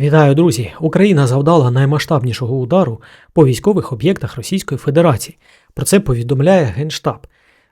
Вітаю, друзі! Україна завдала наймасштабнішого удару по військових об'єктах Російської Федерації. Про це повідомляє Генштаб.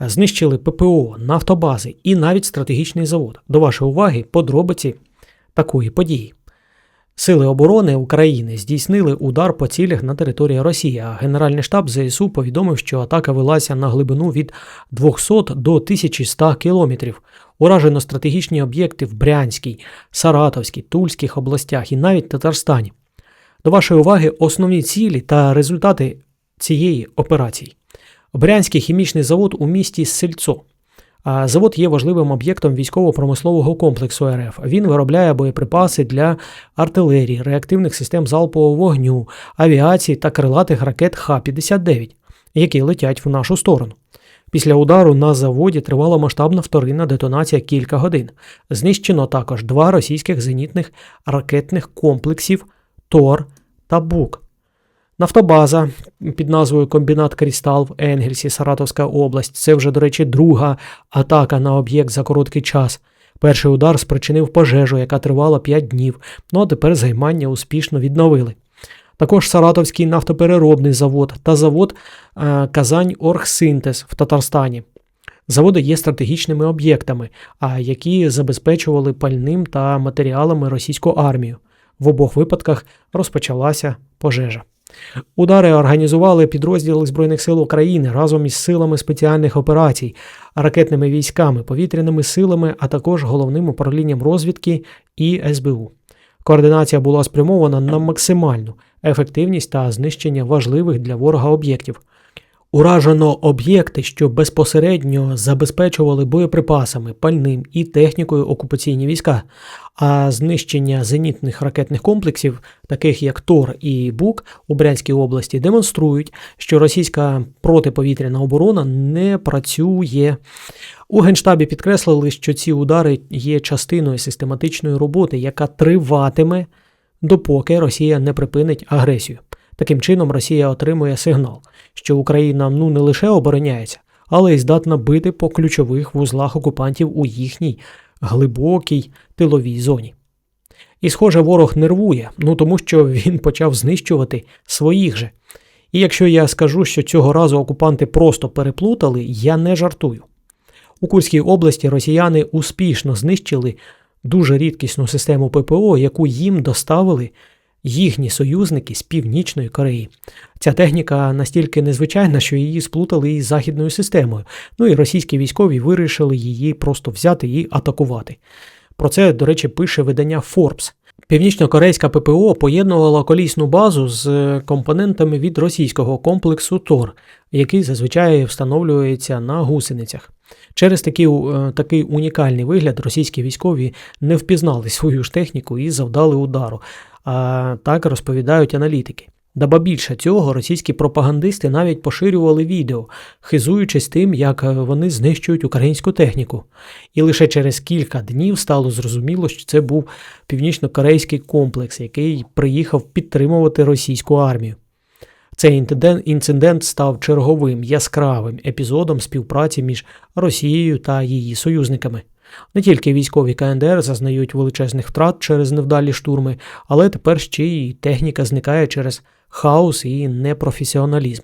Знищили ППО, нафтобази і навіть стратегічний завод. До вашої уваги подробиці такої події. Сили оборони України здійснили удар по цілях на території Росії. А Генеральний штаб ЗСУ повідомив, що атака велася на глибину від 200 до 1100 кілометрів. Уражено стратегічні об'єкти в Брянській, Саратовській, Тульських областях і навіть Татарстані. До вашої уваги основні цілі та результати цієї операції. Брянський хімічний завод у місті Сельцо. Завод є важливим об'єктом військово-промислового комплексу РФ. Він виробляє боєприпаси для артилерії, реактивних систем залпового вогню, авіації та крилатих ракет Х-59, які летять в нашу сторону. Після удару на заводі тривала масштабна вторинна детонація кілька годин. Знищено також два російських зенітних ракетних комплексів Тор та Бук. Нафтобаза під назвою Комбінат Крістал в Енгельсі, Саратовська область. Це вже, до речі, друга атака на об'єкт за короткий час. Перший удар спричинив пожежу, яка тривала 5 днів, ну а тепер займання успішно відновили. Також Саратовський нафтопереробний завод та завод е, Казань Оргсинтез в Татарстані. Заводи є стратегічними об'єктами, які забезпечували пальним та матеріалами російську армію. В обох випадках розпочалася пожежа. Удари організували підрозділи Збройних сил України разом із силами спеціальних операцій, ракетними військами, повітряними силами, а також головним управлінням розвідки і СБУ. Координація була спрямована на максимальну ефективність та знищення важливих для ворога об'єктів. Уражено об'єкти, що безпосередньо забезпечували боєприпасами, пальним і технікою окупаційні війська, а знищення зенітних ракетних комплексів, таких як Тор і Бук у Брянській області, демонструють, що російська протиповітряна оборона не працює. У Генштабі підкреслили, що ці удари є частиною систематичної роботи, яка триватиме, допоки Росія не припинить агресію. Таким чином, Росія отримує сигнал, що Україна ну не лише обороняється, але й здатна бити по ключових вузлах окупантів у їхній глибокій тиловій зоні. І, схоже, ворог нервує, ну тому що він почав знищувати своїх же. І якщо я скажу, що цього разу окупанти просто переплутали, я не жартую. У Курській області росіяни успішно знищили дуже рідкісну систему ППО, яку їм доставили їхні союзники з Північної Кореї. Ця техніка настільки незвичайна, що її сплутали із західною системою. Ну і російські військові вирішили її просто взяти і атакувати. Про це, до речі, пише видання Forbes. Північно-корейська ППО поєднувала колісну базу з компонентами від російського комплексу ТОР, який зазвичай встановлюється на гусеницях. Через такий, е, такий унікальний вигляд російські військові не впізнали свою ж техніку і завдали удару. А так розповідають аналітики. Даба більше цього, російські пропагандисти навіть поширювали відео, хизуючись тим, як вони знищують українську техніку. І лише через кілька днів стало зрозуміло, що це був північно-корейський комплекс, який приїхав підтримувати російську армію. Цей інцидент, інцидент став черговим яскравим епізодом співпраці між Росією та її союзниками. Не тільки військові КНДР зазнають величезних втрат через невдалі штурми, але тепер ще й техніка зникає через хаос і непрофесіоналізм.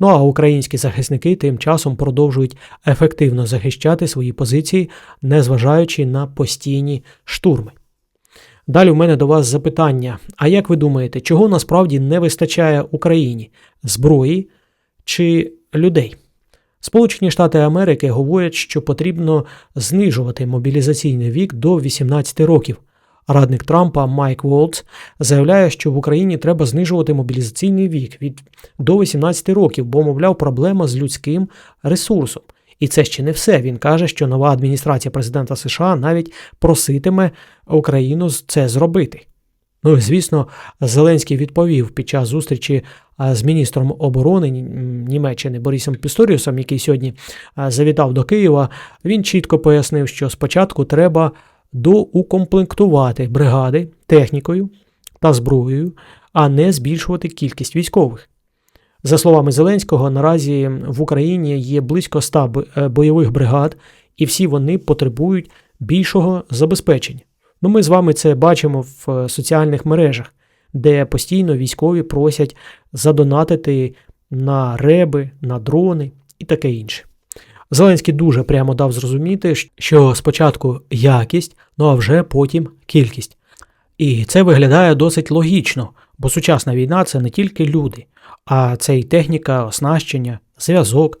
Ну а українські захисники тим часом продовжують ефективно захищати свої позиції, незважаючи на постійні штурми. Далі в мене до вас запитання: а як ви думаєте, чого насправді не вистачає Україні зброї чи людей? Сполучені Штати Америки говорять, що потрібно знижувати мобілізаційний вік до 18 років. Радник Трампа Майк Волц заявляє, що в Україні треба знижувати мобілізаційний вік від до 18 років, бо, мовляв, проблема з людським ресурсом. І це ще не все. Він каже, що нова адміністрація президента США навіть проситиме Україну це зробити. Ну, звісно, Зеленський відповів під час зустрічі з міністром оборони Німеччини Борисом Пісторіусом, який сьогодні завітав до Києва. Він чітко пояснив, що спочатку треба доукомплектувати бригади технікою та зброєю, а не збільшувати кількість військових. За словами Зеленського, наразі в Україні є близько 100 бойових бригад, і всі вони потребують більшого забезпечення. Ну, ми з вами це бачимо в е, соціальних мережах, де постійно військові просять задонатити на реби, на дрони і таке інше. Зеленський дуже прямо дав зрозуміти, що спочатку якість, ну а вже потім кількість. І це виглядає досить логічно, бо сучасна війна це не тільки люди, а це і техніка, оснащення, зв'язок.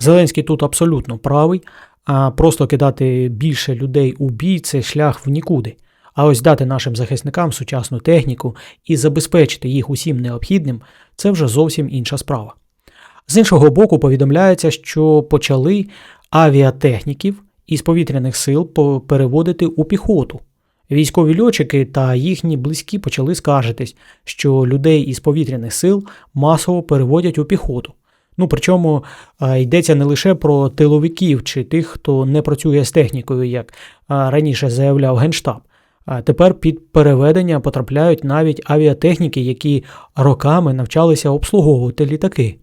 Зеленський тут абсолютно правий, а просто кидати більше людей у бій це шлях в нікуди. А ось дати нашим захисникам сучасну техніку і забезпечити їх усім необхідним це вже зовсім інша справа. З іншого боку, повідомляється, що почали авіатехніків із повітряних сил переводити у піхоту. Військові льотчики та їхні близькі почали скаржитись, що людей із повітряних сил масово переводять у піхоту. Ну причому йдеться не лише про тиловиків чи тих, хто не працює з технікою, як раніше заявляв Генштаб. Тепер під переведення потрапляють навіть авіатехніки, які роками навчалися обслуговувати літаки.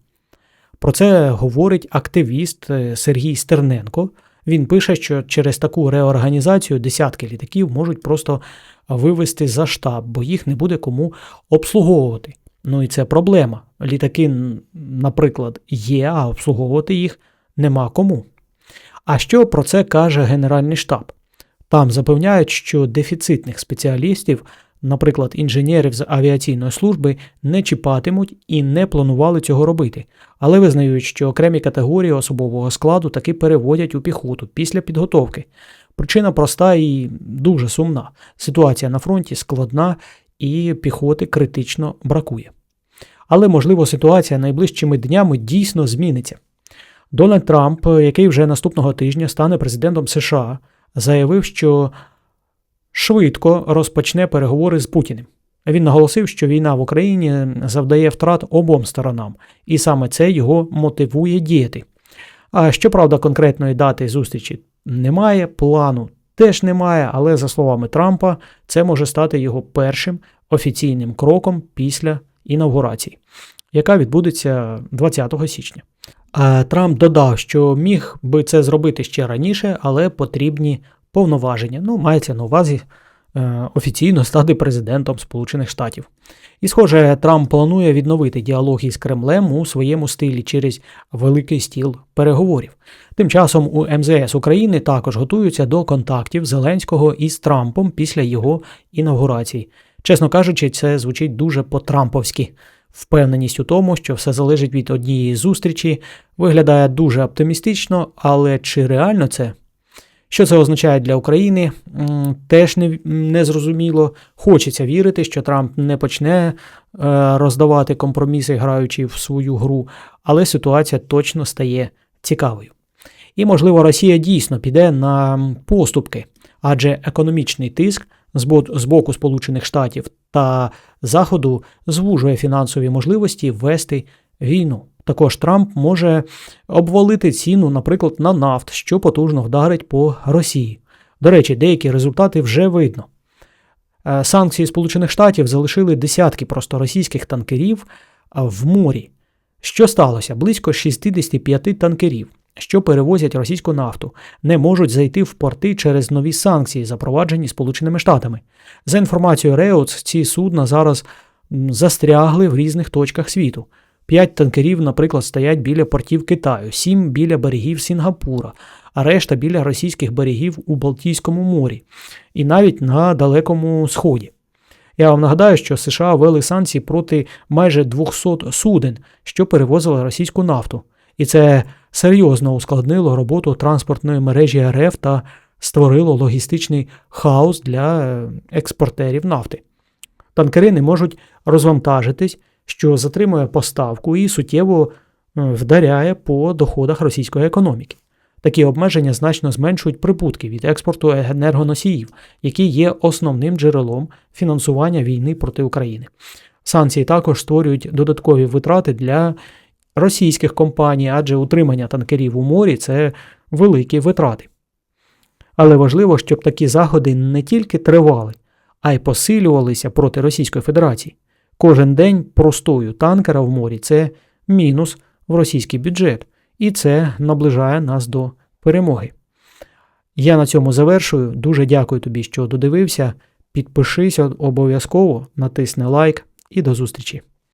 Про це говорить активіст е, Сергій Стерненко. Він пише, що через таку реорганізацію десятки літаків можуть просто вивести за штаб, бо їх не буде кому обслуговувати. Ну і це проблема. Літаки, наприклад, є, а обслуговувати їх нема кому. А що про це каже Генеральний штаб? Там запевняють, що дефіцитних спеціалістів, наприклад, інженерів з авіаційної служби, не чіпатимуть і не планували цього робити, але визнають, що окремі категорії особового складу таки переводять у піхоту після підготовки. Причина проста і дуже сумна. Ситуація на фронті складна і піхоти критично бракує. Але, можливо, ситуація найближчими днями дійсно зміниться. Дональд Трамп, який вже наступного тижня стане президентом США, заявив, що швидко розпочне переговори з Путіним. Він наголосив, що війна в Україні завдає втрат обом сторонам, і саме це його мотивує діяти. А щоправда, конкретної дати зустрічі немає, плану теж немає, але, за словами Трампа, це може стати його першим офіційним кроком після інавгурації, яка відбудеться 20 січня. Трамп додав, що міг би це зробити ще раніше, але потрібні повноваження. Ну, мається на увазі е, офіційно стати президентом Сполучених Штатів. І, схоже, Трамп планує відновити діалог із Кремлем у своєму стилі через великий стіл переговорів. Тим часом у МЗС України також готуються до контактів Зеленського із Трампом після його інавгурації. Чесно кажучи, це звучить дуже по-трамповськи. Впевненість у тому, що все залежить від однієї зустрічі, виглядає дуже оптимістично, але чи реально це? Що це означає для України, теж не, не зрозуміло. Хочеться вірити, що Трамп не почне е, роздавати компроміси, граючи в свою гру, але ситуація точно стає цікавою. І, можливо, Росія дійсно піде на поступки, адже економічний тиск з боку Сполучених Штатів та Заходу звужує фінансові можливості ввести війну. Також Трамп може обвалити ціну, наприклад, на нафт, що потужно вдарить по Росії. До речі, деякі результати вже видно. Е, санкції Сполучених Штатів залишили десятки просто російських танкерів в морі. Що сталося? Близько 65 танкерів що перевозять російську нафту, не можуть зайти в порти через нові санкції, запроваджені Сполученими Штатами. За інформацією Реутс, ці судна зараз застрягли в різних точках світу. П'ять танкерів, наприклад, стоять біля портів Китаю, сім біля берегів Сінгапура, а решта біля російських берегів у Балтійському морі і навіть на Далекому Сході. Я вам нагадаю, що США ввели санкції проти майже 200 суден, що перевозили російську нафту. І це серйозно ускладнило роботу транспортної мережі РФ та створило логістичний хаос для е, експортерів нафти. Танкери не можуть розвантажитись, що затримує поставку і суттєво е, вдаряє по доходах російської економіки. Такі обмеження значно зменшують прибутки від експорту енергоносіїв, які є основним джерелом фінансування війни проти України. Санкції також створюють додаткові витрати для російських компаній, адже утримання танкерів у морі це великі витрати. Але важливо, щоб такі заходи не тільки тривали, а й посилювалися проти Російської Федерації. Кожен день простою танкера в морі це мінус в російський бюджет, і це наближає нас до перемоги. Я на цьому завершую. Дуже дякую тобі, що додивився. Підпишись обов'язково, натисни лайк і до зустрічі.